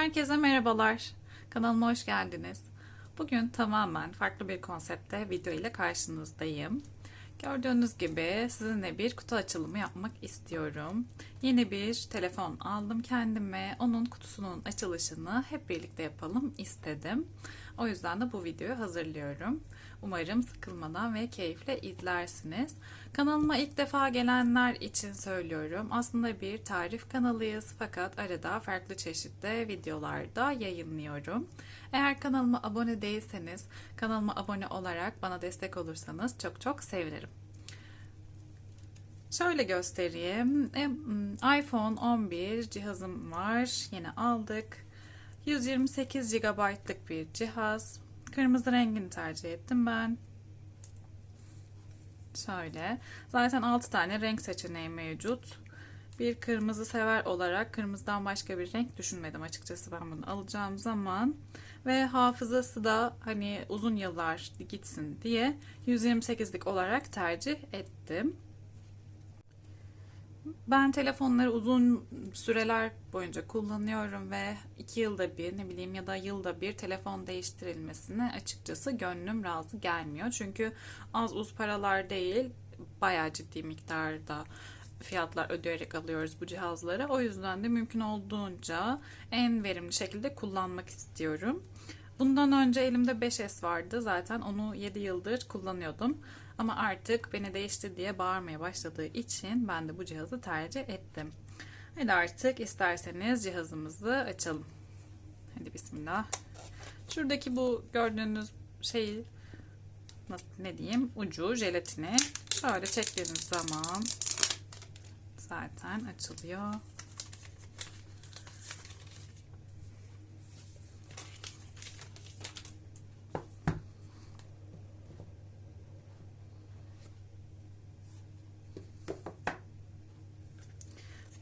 Herkese merhabalar. Kanalıma hoş geldiniz. Bugün tamamen farklı bir konsepte video ile karşınızdayım. Gördüğünüz gibi sizinle bir kutu açılımı yapmak istiyorum. Yeni bir telefon aldım kendime. Onun kutusunun açılışını hep birlikte yapalım istedim. O yüzden de bu videoyu hazırlıyorum. Umarım sıkılmadan ve keyifle izlersiniz. Kanalıma ilk defa gelenler için söylüyorum. Aslında bir tarif kanalıyız fakat arada farklı çeşitli videolarda yayınlıyorum. Eğer kanalıma abone değilseniz kanalıma abone olarak bana destek olursanız çok çok sevinirim. Şöyle göstereyim. E, iPhone 11 cihazım var. Yine aldık. 128 GB'lık bir cihaz. Kırmızı rengini tercih ettim ben. Şöyle. Zaten 6 tane renk seçeneği mevcut. Bir kırmızı sever olarak kırmızıdan başka bir renk düşünmedim açıkçası ben bunu alacağım zaman. Ve hafızası da hani uzun yıllar gitsin diye 128'lik olarak tercih ettim. Ben telefonları uzun süreler boyunca kullanıyorum ve iki yılda bir ne bileyim ya da yılda bir telefon değiştirilmesine açıkçası gönlüm razı gelmiyor. Çünkü az uz paralar değil bayağı ciddi miktarda fiyatlar ödeyerek alıyoruz bu cihazları. O yüzden de mümkün olduğunca en verimli şekilde kullanmak istiyorum. Bundan önce elimde 5S vardı. Zaten onu 7 yıldır kullanıyordum. Ama artık beni değişti diye bağırmaya başladığı için ben de bu cihazı tercih ettim. Hadi artık isterseniz cihazımızı açalım. Hadi bismillah. Şuradaki bu gördüğünüz şeyi nasıl ne diyeyim ucu jelatini şöyle çektiğiniz zaman zaten açılıyor.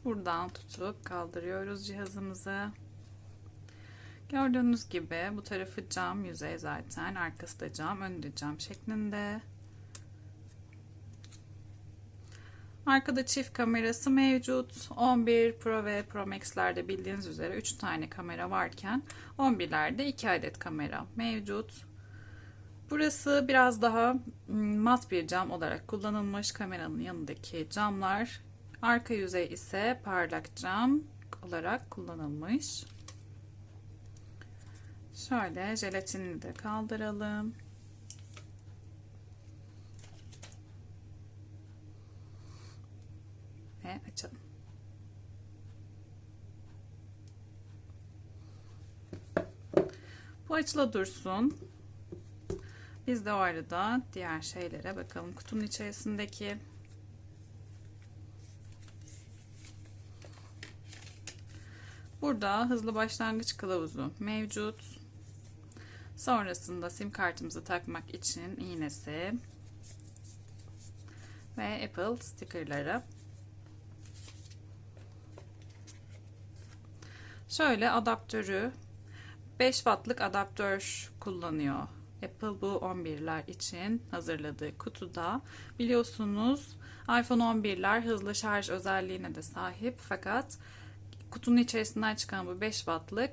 Buradan tutup kaldırıyoruz cihazımızı. Gördüğünüz gibi bu tarafı cam yüzey zaten. Arkası da cam, önü de cam şeklinde. Arkada çift kamerası mevcut. 11 Pro ve Pro Max'lerde bildiğiniz üzere 3 tane kamera varken 11'lerde 2 adet kamera mevcut. Burası biraz daha mat bir cam olarak kullanılmış. Kameranın yanındaki camlar Arka yüzey ise parlak cam olarak kullanılmış. Şöyle jelatinini de kaldıralım. Ve açalım. Bu açıla dursun. Biz de o arada diğer şeylere bakalım. Kutunun içerisindeki Burada hızlı başlangıç kılavuzu mevcut. Sonrasında sim kartımızı takmak için iğnesi ve Apple stickerları. Şöyle adaptörü 5 wattlık adaptör kullanıyor. Apple bu 11'ler için hazırladığı kutuda. Biliyorsunuz iPhone 11'ler hızlı şarj özelliğine de sahip fakat kutunun içerisinden çıkan bu 5 wattlık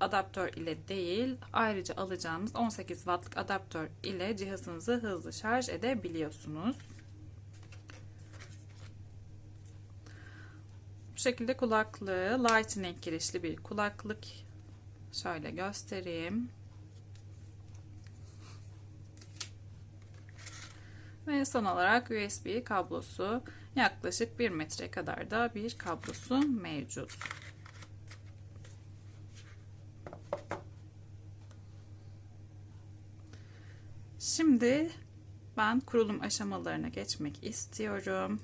adaptör ile değil ayrıca alacağınız 18 wattlık adaptör ile cihazınızı hızlı şarj edebiliyorsunuz. Bu şekilde kulaklığı Lightning girişli bir kulaklık şöyle göstereyim. Ve son olarak USB kablosu yaklaşık 1 metre kadar da bir kablosu mevcut. Şimdi ben kurulum aşamalarına geçmek istiyorum.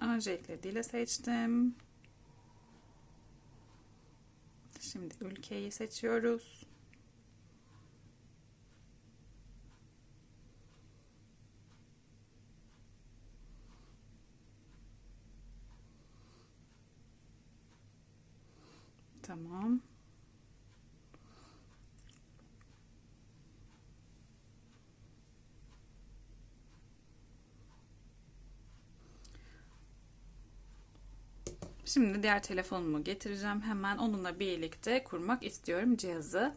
Öncelikle dile seçtim. Şimdi ülkeyi seçiyoruz. Tamam. Şimdi diğer telefonumu getireceğim. Hemen onunla birlikte kurmak istiyorum cihazı.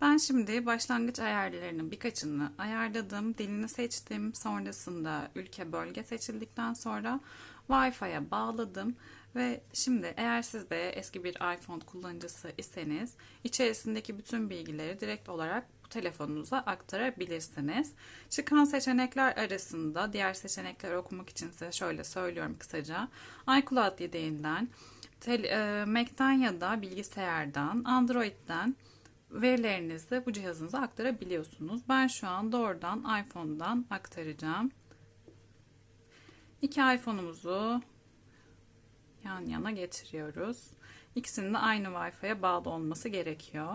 Ben şimdi başlangıç ayarlarının birkaçını ayarladım. Dilini seçtim. Sonrasında ülke bölge seçildikten sonra Wi-Fi'ye bağladım. Ve şimdi eğer siz de eski bir iPhone kullanıcısı iseniz içerisindeki bütün bilgileri direkt olarak telefonunuza aktarabilirsiniz. Çıkan seçenekler arasında diğer seçenekleri okumak için size şöyle söylüyorum kısaca. iCloud yedeğinden, e, Mac'ten ya da bilgisayardan, Android'den verilerinizi bu cihazınıza aktarabiliyorsunuz. Ben şu an doğrudan iPhone'dan aktaracağım. İki iPhone'umuzu yan yana getiriyoruz. İkisinin de aynı Wi-Fi'ye bağlı olması gerekiyor.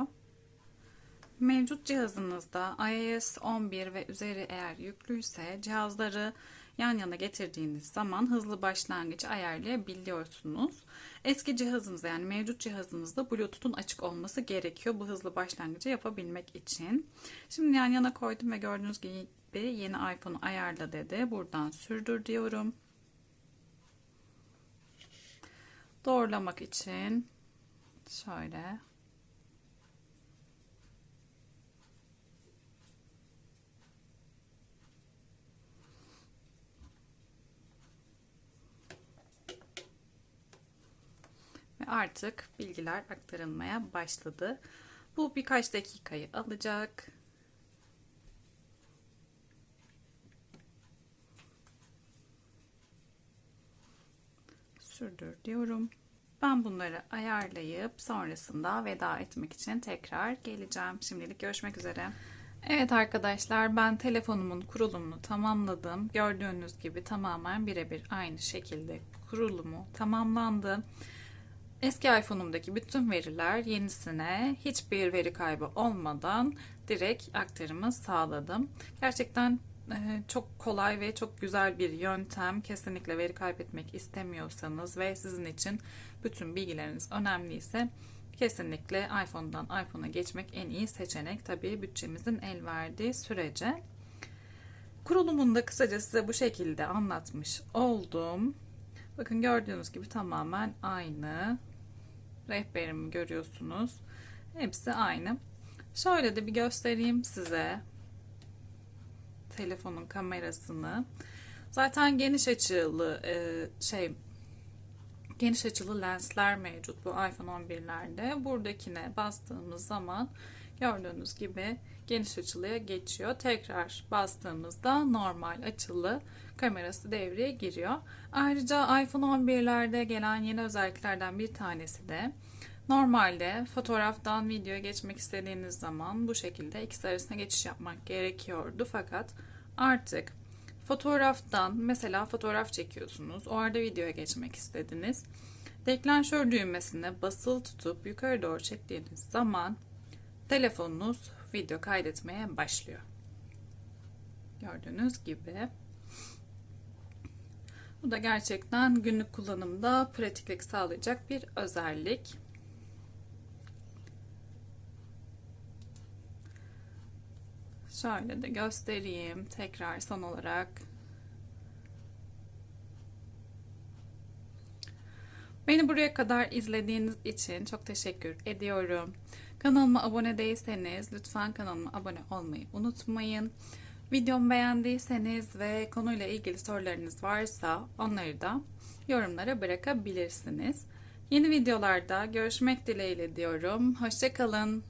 Mevcut cihazınızda iOS 11 ve üzeri eğer yüklüyse cihazları yan yana getirdiğiniz zaman hızlı başlangıç ayarlayabiliyorsunuz. Eski cihazınızda yani mevcut cihazınızda Bluetooth'un açık olması gerekiyor bu hızlı başlangıcı yapabilmek için. Şimdi yan yana koydum ve gördüğünüz gibi yeni iPhone'u ayarla dedi. Buradan sürdür diyorum. Doğrulamak için şöyle artık bilgiler aktarılmaya başladı. Bu birkaç dakikayı alacak. Sürdür diyorum. Ben bunları ayarlayıp sonrasında veda etmek için tekrar geleceğim. Şimdilik görüşmek üzere. Evet arkadaşlar ben telefonumun kurulumunu tamamladım. Gördüğünüz gibi tamamen birebir aynı şekilde kurulumu tamamlandı. Eski iPhone'umdaki bütün veriler yenisine hiçbir veri kaybı olmadan direkt aktarımı sağladım. Gerçekten e, çok kolay ve çok güzel bir yöntem. Kesinlikle veri kaybetmek istemiyorsanız ve sizin için bütün bilgileriniz önemliyse kesinlikle iPhone'dan iPhone'a geçmek en iyi seçenek. Tabii bütçemizin el verdiği sürece. Kurulumunu da kısaca size bu şekilde anlatmış oldum. Bakın gördüğünüz gibi tamamen aynı rehberimi görüyorsunuz. Hepsi aynı. Şöyle de bir göstereyim size telefonun kamerasını. Zaten geniş açılı e, şey geniş açılı lensler mevcut bu iPhone 11'lerde. Buradakine bastığımız zaman gördüğünüz gibi geniş açılıya geçiyor. Tekrar bastığımızda normal açılı kamerası devreye giriyor. Ayrıca iPhone 11'lerde gelen yeni özelliklerden bir tanesi de normalde fotoğraftan videoya geçmek istediğiniz zaman bu şekilde ikisi arasında geçiş yapmak gerekiyordu. Fakat artık fotoğraftan mesela fotoğraf çekiyorsunuz. O arada videoya geçmek istediniz. Deklanşör düğmesine basılı tutup yukarı doğru çektiğiniz zaman telefonunuz video kaydetmeye başlıyor. Gördüğünüz gibi. Bu da gerçekten günlük kullanımda pratiklik sağlayacak bir özellik. Şöyle de göstereyim tekrar son olarak. Beni buraya kadar izlediğiniz için çok teşekkür ediyorum. Kanalıma abone değilseniz lütfen kanalıma abone olmayı unutmayın. Videomu beğendiyseniz ve konuyla ilgili sorularınız varsa onları da yorumlara bırakabilirsiniz. Yeni videolarda görüşmek dileğiyle diyorum. Hoşçakalın.